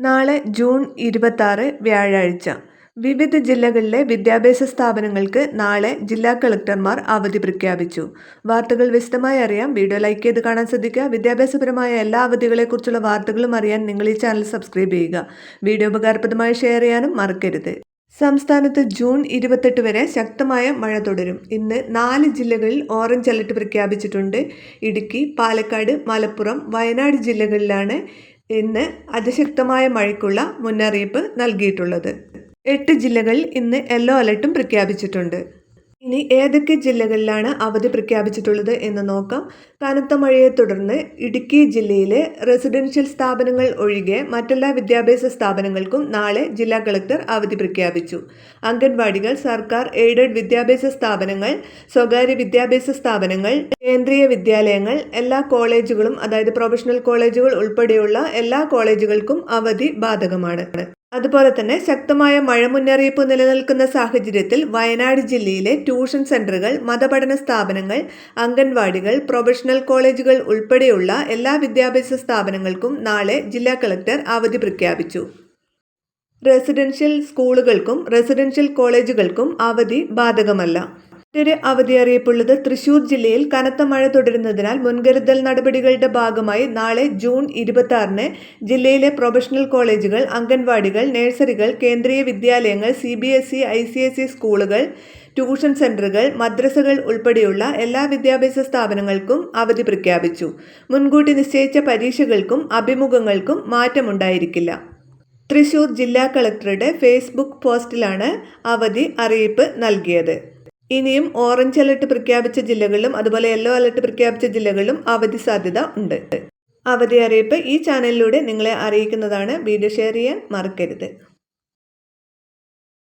നാളെ ജൂൺ ഇരുപത്താറ് വ്യാഴാഴ്ച. വിവിധ ജില്ലകളിലെ വിദ്യാഭ്യാസ സ്ഥാപനങ്ങൾക്ക് നാളെ ജില്ലാ കളക്ടർമാർ അവധി പ്രഖ്യാപിച്ചു. വാർത്തകൾ വിശദമായി അറിയാം. വീഡിയോ ലൈക്ക് ചെയ്ത് കാണാൻ ശ്രദ്ധിക്കുക. വിദ്യാഭ്യാസപരമായ എല്ലാ അവധികളെക്കുറിച്ചുള്ള വാർത്തകളും അറിയാൻ നിങ്ങൾ ഈ ചാനൽ സബ്സ്ക്രൈബ് ചെയ്യുക. വീഡിയോ ഉപകാരപ്രദമായി ഷെയർ ചെയ്യാനും മറക്കരുത്. സംസ്ഥാനത്ത് ജൂൺ ഇരുപത്തെട്ട് വരെ ശക്തമായ മഴ തുടരും. ഇന്ന് നാല് ജില്ലകളിൽ ഓറഞ്ച് അലർട്ട് പ്രഖ്യാപിച്ചിട്ടുണ്ട്. ഇടുക്കി പാലക്കാട് മലപ്പുറം വയനാട് ജില്ലകളിലാണ് ഇന്ന് അതിശക്തമായ മഴയ്ക്കുള്ള മുന്നറിയിപ്പ് നൽകിയിട്ടുള്ളത്. എട്ട് ജില്ലകളിൽ ഇന്ന് യെല്ലോ അലർട്ടും പ്രഖ്യാപിച്ചിട്ടുണ്ട്. ഇനി ഏതൊക്കെ ജില്ലകളിലാണ് അവധി പ്രഖ്യാപിച്ചിട്ടുള്ളത് എന്ന് നോക്കാം. കനത്ത മഴയെ തുടർന്ന് ഇടുക്കി ജില്ലയിലെ റെസിഡൻഷ്യൽ സ്ഥാപനങ്ങൾ ഒഴികെ മറ്റെല്ലാ വിദ്യാഭ്യാസ സ്ഥാപനങ്ങൾക്കും നാളെ ജില്ലാ കളക്ടർ അവധി പ്രഖ്യാപിച്ചു. അംഗൻവാടികൾ സർക്കാർ എയ്ഡഡ് വിദ്യാഭ്യാസ സ്ഥാപനങ്ങൾ സ്വകാര്യ വിദ്യാഭ്യാസ സ്ഥാപനങ്ങൾ കേന്ദ്രീയ വിദ്യാലയങ്ങൾ എല്ലാ കോളേജുകളും അതായത് പ്രൊഫഷണൽ കോളേജുകൾ ഉൾപ്പെടെയുള്ള എല്ലാ കോളേജുകൾക്കും അവധി ബാധകമാണ്. അതുപോലെ തന്നെ ശക്തമായ മഴ മുന്നറിയിപ്പ് നിലനിൽക്കുന്ന സാഹചര്യത്തിൽ വയനാട് ജില്ലയിലെ ട്യൂഷൻ സെന്ററുകൾ മതപഠന സ്ഥാപനങ്ങൾ അംഗൻവാടികൾ പ്രൊഫഷണൽ കോളേജുകൾ ഉൾപ്പെടെയുള്ള എല്ലാ വിദ്യാഭ്യാസ സ്ഥാപനങ്ങൾക്കും നാളെ ജില്ലാ കളക്ടർ അവധി പ്രഖ്യാപിച്ചു. റെസിഡൻഷ്യൽ സ്കൂളുകൾക്കും റെസിഡൻഷ്യൽ കോളേജുകൾക്കും അവധി ബാധകമല്ല. മറ്റൊരു അവധി അറിയിപ്പുള്ളത് തൃശൂർ ജില്ലയിൽ കനത്ത മഴ തുടരുന്നതിനാൽ മുൻകരുതൽ നടപടികളുടെ ഭാഗമായി നാളെ ജൂൺ ഇരുപത്തി ആറിന് ജില്ലയിലെ പ്രൊഫഷണൽ കോളേജുകൾ അംഗൻവാടികൾ നഴ്സറികൾ കേന്ദ്രീയ വിദ്യാലയങ്ങൾ C B S E I C S E സ്കൂളുകൾ ട്യൂഷൻ സെന്ററുകൾ മദ്രസകൾ ഉൾപ്പെടെയുള്ള എല്ലാ വിദ്യാഭ്യാസ സ്ഥാപനങ്ങൾക്കും അവധി പ്രഖ്യാപിച്ചു. മുൻകൂട്ടി നിശ്ചയിച്ച പരീക്ഷകൾക്കും അഭിമുഖങ്ങൾക്കും മാറ്റമുണ്ടായിരിക്കില്ല. തൃശൂർ ജില്ലാ കളക്ടറുടെ ഫേസ്ബുക്ക് പോസ്റ്റിലാണ് അവധി അറിയിപ്പ് നൽകിയത്. ഇനിയും ഓറഞ്ച് അലർട്ട് പ്രഖ്യാപിച്ച ജില്ലകളിലും അതുപോലെ യെല്ലോ അലർട്ട് പ്രഖ്യാപിച്ച ജില്ലകളിലും അവധി സാധ്യത ഉണ്ട്. അവധി അറിയിപ്പ് ഈ ചാനലിലൂടെ നിങ്ങളെ അറിയിക്കുന്നതാണ്. വീഡിയോ ഷെയർ ചെയ്യാൻ മറക്കരുത്.